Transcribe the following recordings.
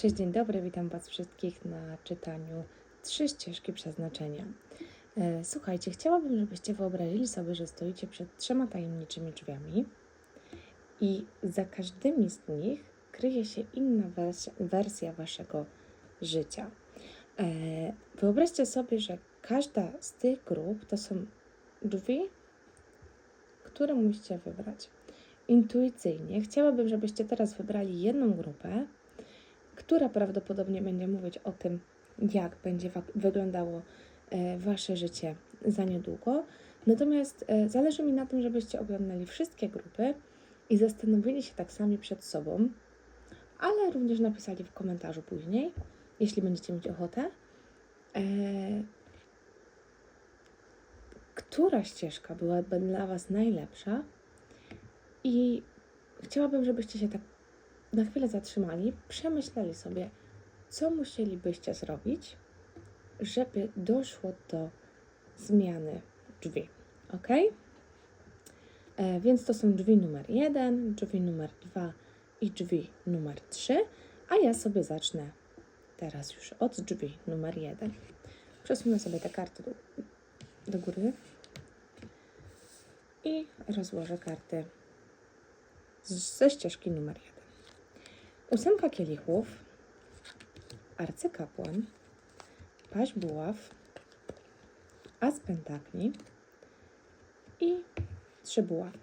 Cześć, dzień dobry, witam Was wszystkich na czytaniu Trzy ścieżki przeznaczenia. E, Słuchajcie, chciałabym, żebyście wyobrazili sobie, że stoicie przed trzema tajemniczymi drzwiami i za każdymi z nich kryje się inna wersja, Waszego życia. E, Wyobraźcie sobie, że każda z tych grup to są drzwi, które musicie wybrać. Intuicyjnie chciałabym, żebyście teraz wybrali jedną grupę, która prawdopodobnie będzie mówić o tym, jak będzie wyglądało e, Wasze życie za niedługo. Natomiast e, zależy mi na tym, żebyście oglądali wszystkie grupy i zastanowili się tak sami przed sobą, ale również napisali w komentarzu później, jeśli będziecie mieć ochotę, e, która ścieżka byłaby dla Was najlepsza i chciałabym, żebyście się tak na chwilę zatrzymali, przemyśleli sobie, co musielibyście zrobić, żeby doszło do zmiany drzwi. Ok? E, więc to są drzwi numer jeden, drzwi numer dwa i drzwi numer trzy, a ja sobie zacznę teraz już od drzwi numer jeden. Przesunę sobie te karty do, do góry i rozłożę karty ze ścieżki numer jeden. Ósemka kielichów, arcykapłan, paź buław, as pentakli i trzy buławy.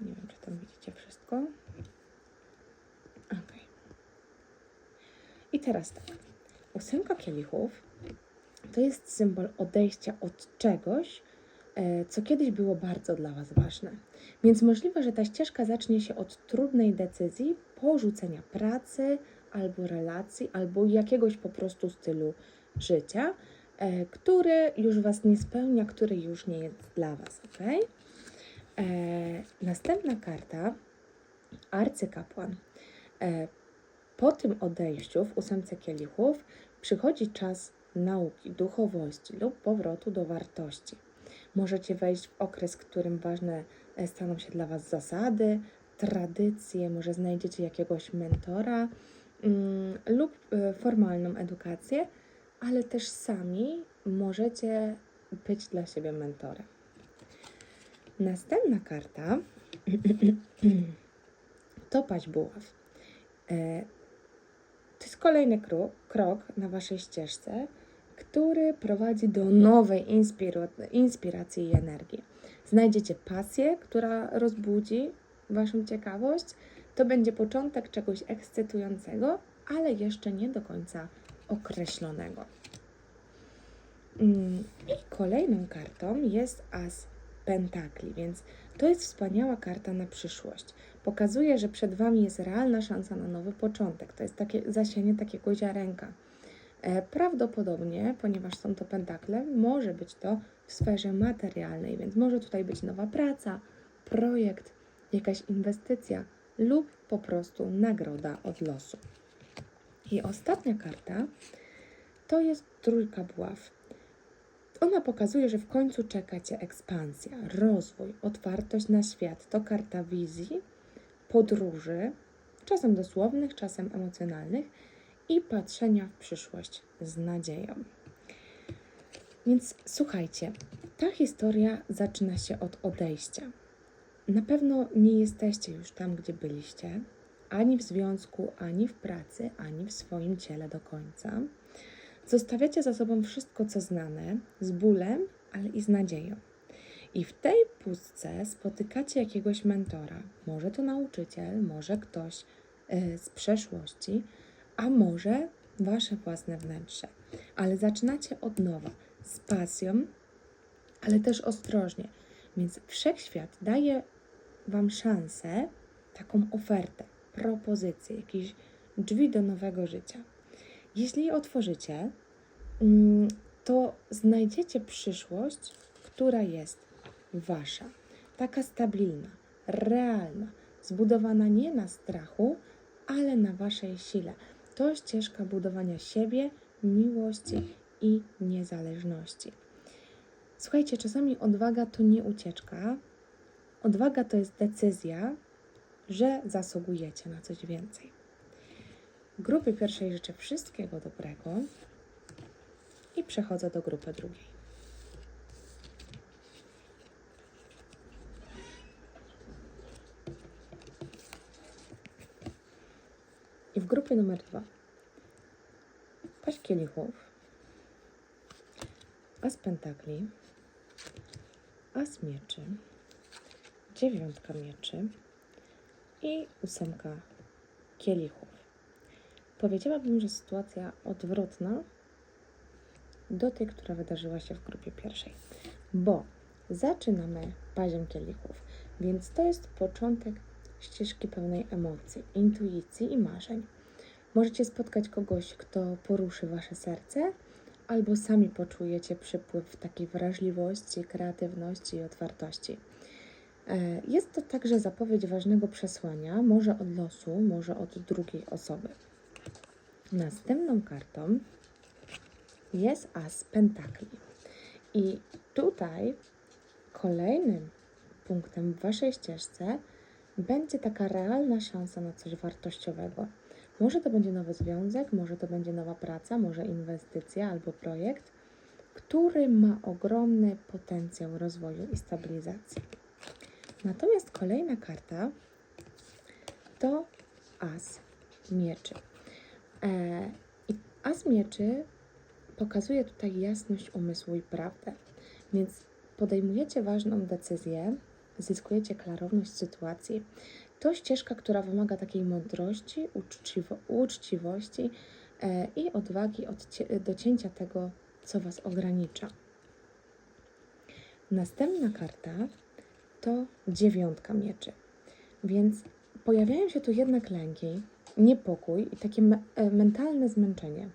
Nie wiem, czy tam widzicie wszystko. Ok. I teraz tak. Ósemka kielichów to jest symbol odejścia od czegoś, co kiedyś było bardzo dla Was ważne. Więc możliwe, że ta ścieżka zacznie się od trudnej decyzji porzucenia pracy albo relacji, albo jakiegoś po prostu stylu życia, e, który już Was nie spełnia, który już nie jest dla Was, ok? E, następna karta, arcykapłan. E, po tym odejściu w ósemce kielichów przychodzi czas nauki, duchowości lub powrotu do wartości. Możecie wejść w okres, w którym ważne e, staną się dla Was zasady, tradycje, może znajdziecie jakiegoś mentora mm, lub e, formalną edukację, ale też sami możecie być dla siebie mentorem. Następna karta to paź buław. E, To jest kolejny krok, krok na Waszej ścieżce, który prowadzi do nowej inspiracji i energii. Znajdziecie pasję, która rozbudzi Waszą ciekawość. To będzie początek czegoś ekscytującego, ale jeszcze nie do końca określonego. Mm, I kolejną kartą jest As Pentakli, więc to jest wspaniała karta na przyszłość. Pokazuje, że przed Wami jest realna szansa na nowy początek. To jest takie zasienie takiego ziarenka. E, Prawdopodobnie, ponieważ są to pentakle, może być to w sferze materialnej, więc może tutaj być nowa praca, projekt, jakaś inwestycja lub po prostu nagroda od losu. I ostatnia karta to jest trójka buław. Ona pokazuje, że w końcu czeka Cię ekspansja, rozwój, otwartość na świat. To karta wizji, podróży, czasem dosłownych, czasem emocjonalnych i patrzenia w przyszłość z nadzieją. Więc słuchajcie, ta historia zaczyna się od odejścia. Na pewno nie jesteście już tam, gdzie byliście, ani w związku, ani w pracy, ani w swoim ciele do końca. Zostawiacie za sobą wszystko, co znane, z bólem, ale i z nadzieją. I w tej pustce spotykacie jakiegoś mentora. Może to nauczyciel, może ktoś e, z przeszłości, a może wasze własne wnętrze. Ale zaczynacie od nowa, z pasją, ale też ostrożnie. Więc wszechświat daje wam szansę, taką ofertę, propozycję, jakieś drzwi do nowego życia. Jeśli je otworzycie, mm, to znajdziecie przyszłość, która jest wasza. Taka stabilna, realna, zbudowana nie na strachu, ale na waszej sile. To ścieżka budowania siebie, miłości i niezależności. Słuchajcie, czasami odwaga to nie ucieczka. Odwaga to jest decyzja, że zasługujecie na coś więcej. Grupie pierwszej życzę wszystkiego dobrego i przechodzę do grupy drugiej. Numer dwa. Paść kielichów, as pentakli, as mieczy, dziewiątka mieczy. I ósemka kielichów. Powiedziałabym, że sytuacja odwrotna do tej, która wydarzyła się w grupie pierwszej, bo zaczynamy pazią kielichów, więc to jest początek ścieżki pełnej emocji, intuicji i marzeń. Możecie spotkać kogoś, kto poruszy wasze serce, albo sami poczujecie przypływ takiej wrażliwości, kreatywności i otwartości. E, Jest to także zapowiedź ważnego przesłania, może od losu, może od drugiej osoby. Następną kartą jest As Pentakli. I tutaj kolejnym punktem w Waszej ścieżce będzie taka realna szansa na coś wartościowego. Może to będzie nowy związek, może to będzie nowa praca, może inwestycja albo projekt, który ma ogromny potencjał rozwoju i stabilizacji. Natomiast kolejna karta to As Mieczy. E, As Mieczy pokazuje tutaj jasność umysłu i prawdę. Więc podejmujecie ważną decyzję, zyskujecie klarowność sytuacji. To ścieżka, która wymaga takiej mądrości, uczciwo, uczciwości e, i odwagi od cie- do cięcia tego, co Was ogranicza. Następna karta to dziewiątka mieczy. Więc pojawiają się tu jednak lęki, niepokój i takie me- e, mentalne zmęczenie.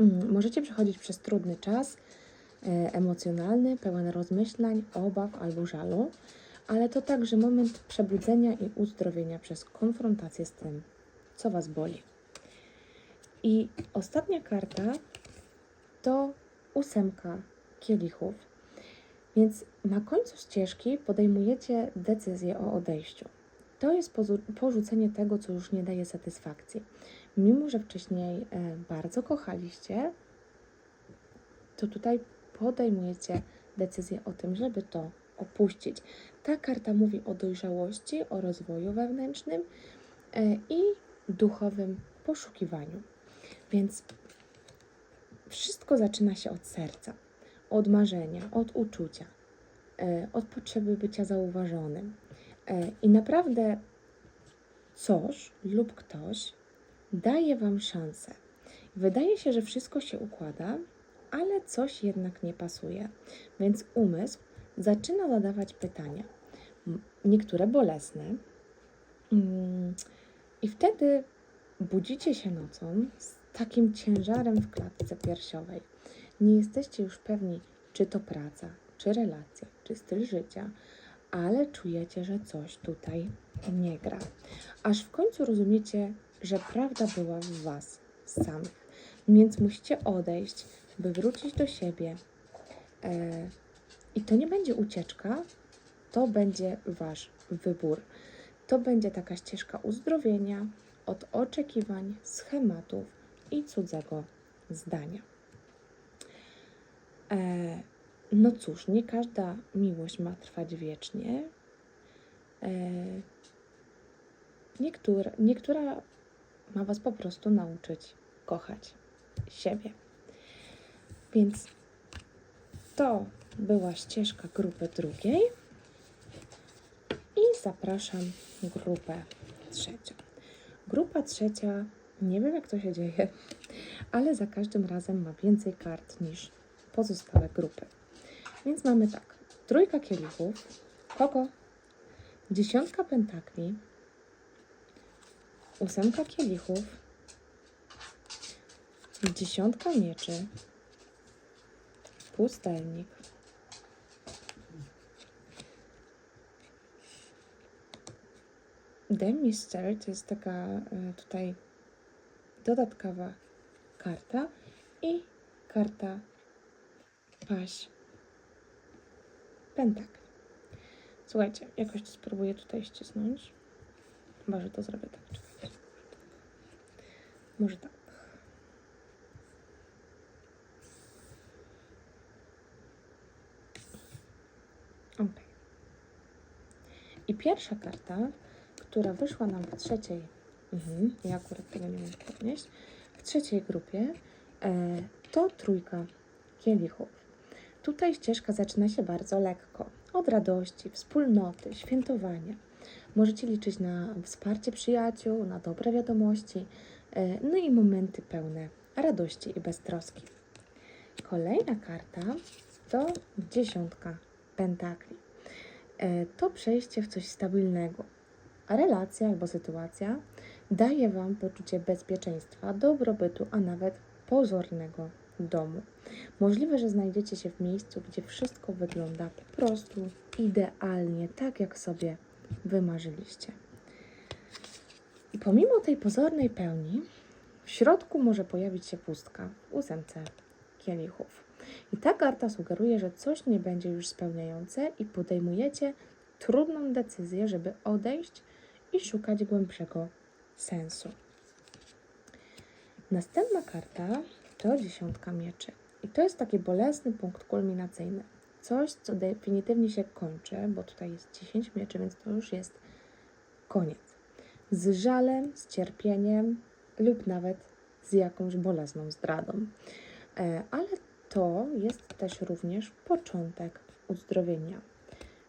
Mm, Możecie przechodzić przez trudny czas e, emocjonalny, pełen rozmyślań, obaw albo żalu, ale to także moment przebudzenia i uzdrowienia przez konfrontację z tym, co Was boli. I ostatnia karta to ósemka kielichów. Więc na końcu ścieżki podejmujecie decyzję o odejściu. To jest porzucenie tego, co już nie daje satysfakcji. Mimo, że wcześniej e, bardzo kochaliście, to tutaj podejmujecie decyzję o tym, żeby to opuścić. Ta karta mówi o dojrzałości, o rozwoju wewnętrznym e, i duchowym poszukiwaniu. Więc wszystko zaczyna się od serca, od marzenia, od uczucia, e, od potrzeby bycia zauważonym. E, I naprawdę coś lub ktoś daje Wam szansę. Wydaje się, że wszystko się układa, ale coś jednak nie pasuje. Więc umysł zaczyna zadawać pytania, niektóre bolesne. Mm, I wtedy budzicie się nocą z takim ciężarem w klatce piersiowej. Nie jesteście już pewni, czy to praca, czy relacja, czy styl życia, ale czujecie, że coś tutaj nie gra. Aż w końcu rozumiecie, że prawda była w Was samych. Więc musicie odejść, by wrócić do siebie. I to nie będzie ucieczka, to będzie Wasz wybór. To będzie taka ścieżka uzdrowienia od oczekiwań, schematów i cudzego zdania. E, no cóż, nie każda miłość ma trwać wiecznie. E, niektóra, niektóra ma Was po prostu nauczyć kochać siebie. Więc to była ścieżka grupy drugiej. I zapraszam grupę trzecią. Grupa trzecia, nie wiem jak to się dzieje, ale za każdym razem ma więcej kart niż pozostałe grupy. Więc mamy tak, trójka kielichów, koko, dziesiątka pentakli, ósemka kielichów, dziesiątka mieczy, pustelnik, The Mister to jest taka e, tutaj dodatkowa karta i karta paź pentakli. Słuchajcie, jakoś to spróbuję tutaj ścisnąć. Chyba, że to zrobię tak. Może tak. I pierwsza karta, która wyszła nam w trzeciej, mhm, ja akurat tego nie mogę podnieść, w trzeciej grupie, e, to trójka kielichów. Tutaj ścieżka zaczyna się bardzo lekko. Od radości, wspólnoty, świętowania. Możecie liczyć na wsparcie przyjaciół, na dobre wiadomości, e, no i momenty pełne radości i beztroski. Kolejna karta to dziesiątka pentakli. E, To przejście w coś stabilnego. Relacja albo sytuacja daje Wam poczucie bezpieczeństwa, dobrobytu, a nawet pozornego domu. Możliwe, że znajdziecie się w miejscu, gdzie wszystko wygląda po prostu idealnie, tak jak sobie wymarzyliście. I pomimo tej pozornej pełni, w środku może pojawić się pustka w ósemce kielichów. I ta karta sugeruje, że coś nie będzie już spełniające i podejmujecie trudną decyzję, żeby odejść i szukać głębszego sensu. Następna karta to dziesiątka mieczy. I to jest taki bolesny punkt kulminacyjny. Coś, co definitywnie się kończy, bo tutaj jest 10 mieczy, więc to już jest koniec. Z żalem, z cierpieniem lub nawet z jakąś bolesną zdradą. E, Ale to jest też również początek uzdrowienia.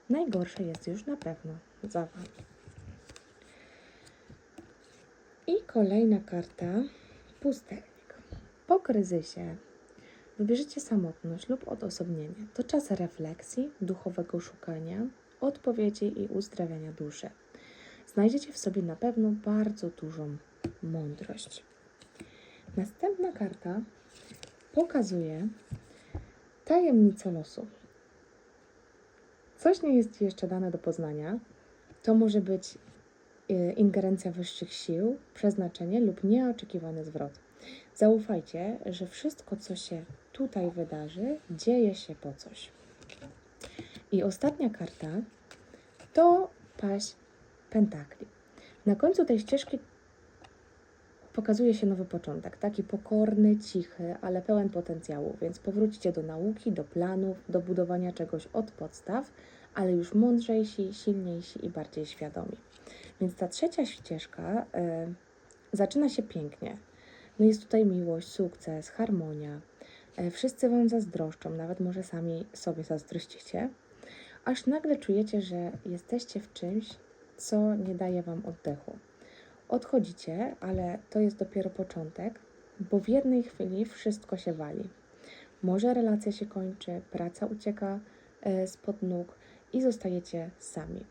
Najgorsze jest już na pewno za Wami. I kolejna karta, pustelnik. Po kryzysie wybierzecie samotność lub odosobnienie. To czas refleksji, duchowego szukania, odpowiedzi i uzdrawiania duszy. Znajdziecie w sobie na pewno bardzo dużą mądrość. Następna karta pokazuje tajemnicę losu. Coś nie jest jeszcze dane do poznania. To może być ingerencja wyższych sił, przeznaczenie lub nieoczekiwany zwrot. Zaufajcie, że wszystko, co się tutaj wydarzy, dzieje się po coś. I ostatnia karta to paść pentakli. Na końcu tej ścieżki pokazuje się nowy początek, taki pokorny, cichy, ale pełen potencjału, więc powrócicie do nauki, do planów, do budowania czegoś od podstaw, ale już mądrzejsi, silniejsi i bardziej świadomi. Więc ta trzecia ścieżka y, zaczyna się pięknie. No jest tutaj miłość, sukces, harmonia. E, Wszyscy Wam zazdroszczą, nawet może sami sobie zazdrościcie, aż nagle czujecie, że jesteście w czymś, co nie daje Wam oddechu. Odchodzicie, ale to jest dopiero początek, bo w jednej chwili wszystko się wali. Może relacja się kończy, praca ucieka e, spod nóg i zostajecie sami.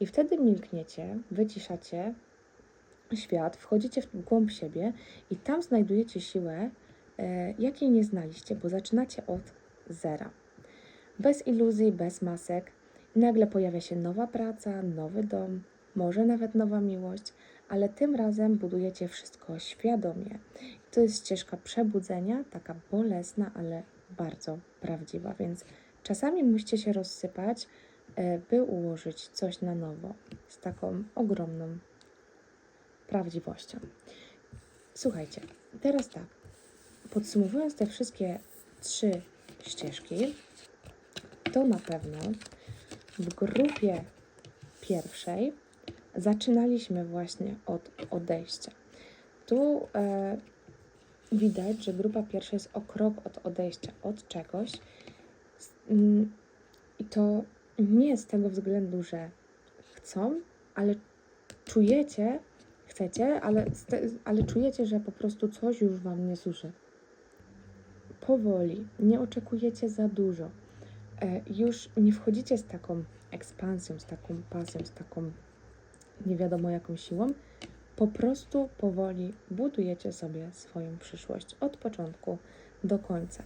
I wtedy milkniecie, wyciszacie świat, wchodzicie w głąb siebie i tam znajdujecie siłę, e, jakiej nie znaliście, bo zaczynacie od zera. Bez iluzji, bez masek. Nagle pojawia się nowa praca, nowy dom, może nawet nowa miłość, ale tym razem budujecie wszystko świadomie. To jest ścieżka przebudzenia, taka bolesna, ale bardzo prawdziwa, więc czasami musicie się rozsypać, by ułożyć coś na nowo z taką ogromną prawdziwością. Słuchajcie, teraz tak, podsumowując te wszystkie trzy ścieżki, to na pewno w grupie pierwszej zaczynaliśmy właśnie od odejścia. Tu e, widać, że grupa pierwsza jest o krok od odejścia od czegoś. Mm, I to nie z tego względu, że chcą, ale czujecie, chcecie, ale, ale czujecie, że po prostu coś już Wam nie służy. Powoli, nie oczekujecie za dużo. E, już nie wchodzicie z taką ekspansją, z taką pasją, z taką nie wiadomo jaką siłą. Po prostu powoli budujecie sobie swoją przyszłość od początku do końca.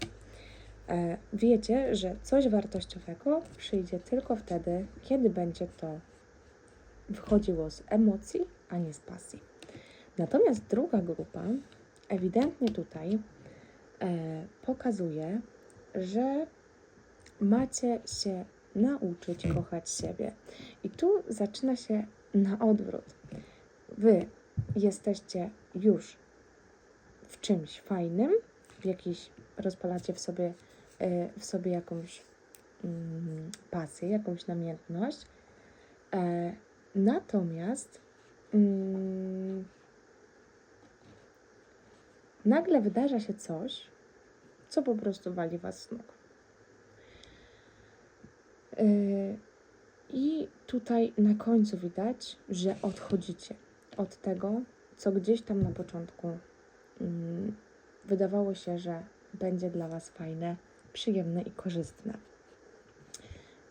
E, wiecie, że coś wartościowego przyjdzie tylko wtedy, kiedy będzie to wychodziło z emocji, a nie z pasji. Natomiast druga grupa ewidentnie tutaj e, pokazuje, że macie się nauczyć kochać siebie. I tu zaczyna się na odwrót. Wy jesteście już w czymś fajnym, w jakiś rozpalacie w sobie, e, w sobie jakąś mm, pasję, jakąś namiętność. E, natomiast mm, nagle wydarza się coś, co po prostu wali was z nóg. Yy, I tutaj na końcu widać, że odchodzicie od tego, co gdzieś tam na początku mm, wydawało się, że będzie dla Was fajne, przyjemne i korzystne.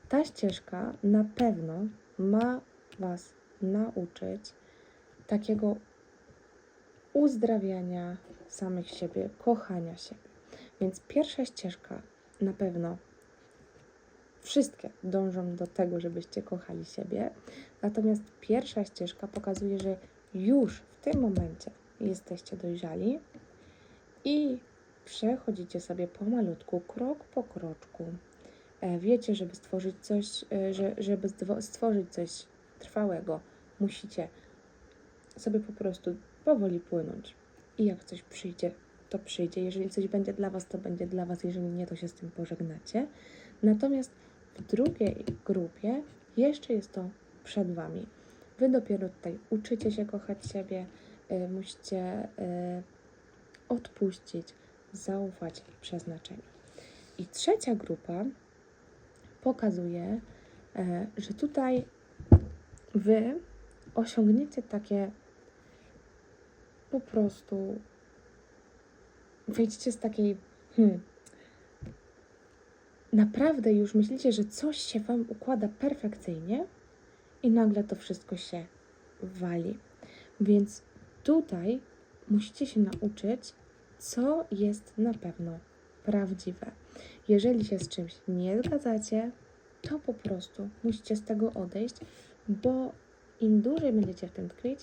Ta ścieżka na pewno ma Was nauczyć takiego uzdrawiania samych siebie, kochania siebie. Więc pierwsza ścieżka na pewno wszystkie dążą do tego, żebyście kochali siebie. Natomiast pierwsza ścieżka pokazuje, że już w tym momencie jesteście dojrzali i przechodzicie sobie pomalutku, krok po kroczku. E, Wiecie, żeby stworzyć coś, e, że, żeby stworzyć coś trwałego, musicie sobie po prostu powoli płynąć. I jak coś przyjdzie, to przyjdzie. Jeżeli coś będzie dla Was, to będzie dla Was. Jeżeli nie, to się z tym pożegnacie. Natomiast w drugiej grupie jeszcze jest to przed Wami. Wy dopiero tutaj uczycie się kochać siebie, y, musicie odpuścić, zaufać przeznaczeniu. I trzecia grupa pokazuje, e, że tutaj Wy osiągniecie takie po prostu wyjdziecie z takiej hmm, naprawdę już myślicie, że coś się Wam układa perfekcyjnie i nagle to wszystko się wali. Więc tutaj musicie się nauczyć, co jest na pewno prawdziwe. Jeżeli się z czymś nie zgadzacie, to po prostu musicie z tego odejść, bo im dłużej będziecie w tym tkwić,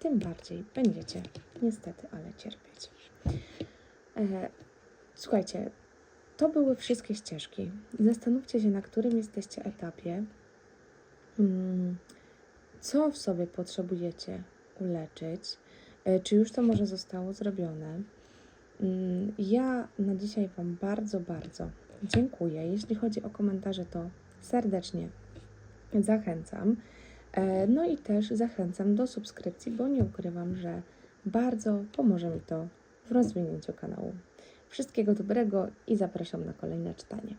tym bardziej będziecie niestety, ale cierpieć. E, słuchajcie, to były wszystkie ścieżki. Zastanówcie się, na którym jesteście etapie, mm, co w sobie potrzebujecie uleczyć, e, czy już to może zostało zrobione. Mm, Ja na dzisiaj Wam bardzo, bardzo dziękuję. Jeśli chodzi o komentarze, to serdecznie zachęcam. E, No i też zachęcam do subskrypcji, bo nie ukrywam, że bardzo pomoże mi to w rozwinięciu kanału. Wszystkiego dobrego i zapraszam na kolejne czytanie.